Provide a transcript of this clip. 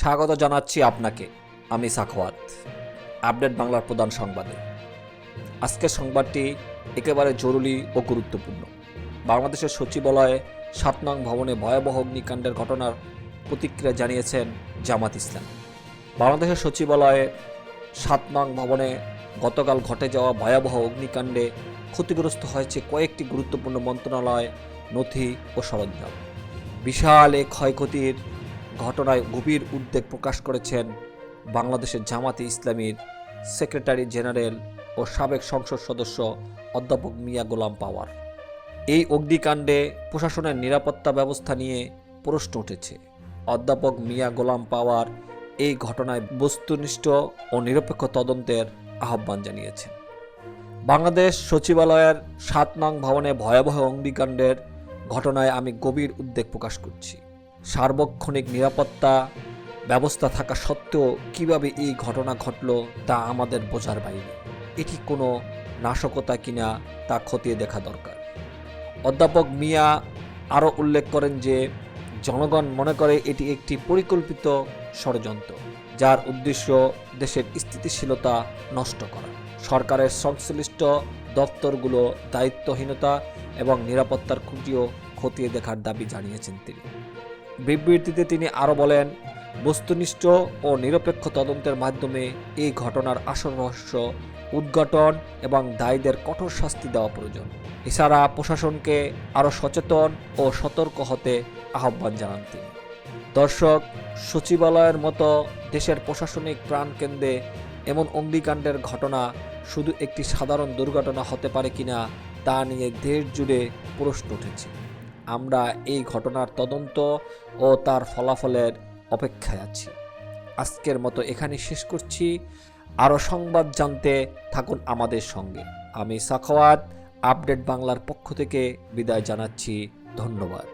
স্বাগত জানাচ্ছি আপনাকে, আমি সাখওয়াত আপডেট বাংলার প্রধান সংবাদে। আজকের সংবাদটি একেবারে জরুরি ও গুরুত্বপূর্ণ। বাংলাদেশের সচিবালয়ে সাত নং ভবনে ভয়াবহ অগ্নিকাণ্ডের ঘটনার প্রতিক্রিয়া জানিয়েছেন জামাত ইসলাম। বাংলাদেশের সচিবালয়ে সাত নং ভবনে গতকাল ঘটে যাওয়া ভয়াবহ অগ্নিকাণ্ডে ক্ষতিগ্রস্ত হয়েছে কয়েকটি গুরুত্বপূর্ণ মন্ত্রণালয়, নথি ও সরঞ্জাম। বিশাল এই ক্ষয়ক্ষতির ঘটনায় গভীর উদ্বেগ প্রকাশ করেছেন বাংলাদেশের জামাতে ইসলামীর সেক্রেটারি জেনারেল ও সাবেক সংসদ সদস্য অধ্যাপক মিয়া গোলাম পাওয়ার। এই অগ্নিকাণ্ডে প্রশাসনের নিরাপত্তা ব্যবস্থা নিয়ে প্রশ্ন উঠেছে। অধ্যাপক মিয়া গোলাম পাওয়ার এই ঘটনায় বস্তুনিষ্ঠ ও নিরপেক্ষ তদন্তের আহ্বান জানিয়েছেন। বাংলাদেশ সচিবালয়ের সাত নং ভবনে ভয়াবহ অগ্নিকাণ্ডের ঘটনায় আমি গভীর উদ্বেগ প্রকাশ করছি। সার্বক্ষণিক নিরাপত্তা ব্যবস্থা থাকা সত্ত্বেও কীভাবে এই ঘটনা ঘটল তা আমাদের বোঝার বাইরে। এটি কোনো নাশকতা কিনা তা খতিয়ে দেখা দরকার। অধ্যাপক মিয়া আরও উল্লেখ করেন যে, জনগণ মনে করে এটি একটি পরিকল্পিত ষড়যন্ত্র, যার উদ্দেশ্য দেশের স্থিতিশীলতা নষ্ট করা। সরকারের সংশ্লিষ্ট দপ্তরগুলো দায়িত্বহীনতা এবং নিরাপত্তার খুঁটিও খতিয়ে দেখার দাবি জানিয়েছেন তিনি। বিবৃতিতে তিনি আরও বলেন, বস্তুনিষ্ঠ ও নিরপেক্ষ তদন্তের মাধ্যমে এই ঘটনার আসল রহস্য, উদ্ঘাটন এবং দায়ীদের কঠোর শাস্তি দেওয়া প্রয়োজন। এছাড়া প্রশাসনকে আরও সচেতন ও সতর্ক হতে আহ্বান জানান তিনি। দর্শক, সচিবালয়ের মতো দেশের প্রশাসনিক প্রাণকেন্দ্রে এমন অগ্নিকাণ্ডের ঘটনা শুধু একটি সাধারণ দুর্ঘটনা হতে পারে কিনা তা নিয়ে দেশ জুড়ে প্রশ্ন উঠেছে। আমরা এই ঘটনার তদন্ত ও তার ফলাফলের অপেক্ষায় আছি। আজকের মতো এখানে শেষ করছি। আরও সংবাদ জানতে থাকুন আমাদের সঙ্গে। আমি সাখাওয়াত, আপডেট বাংলার পক্ষ থেকে বিদায় জানাচ্ছি। ধন্যবাদ।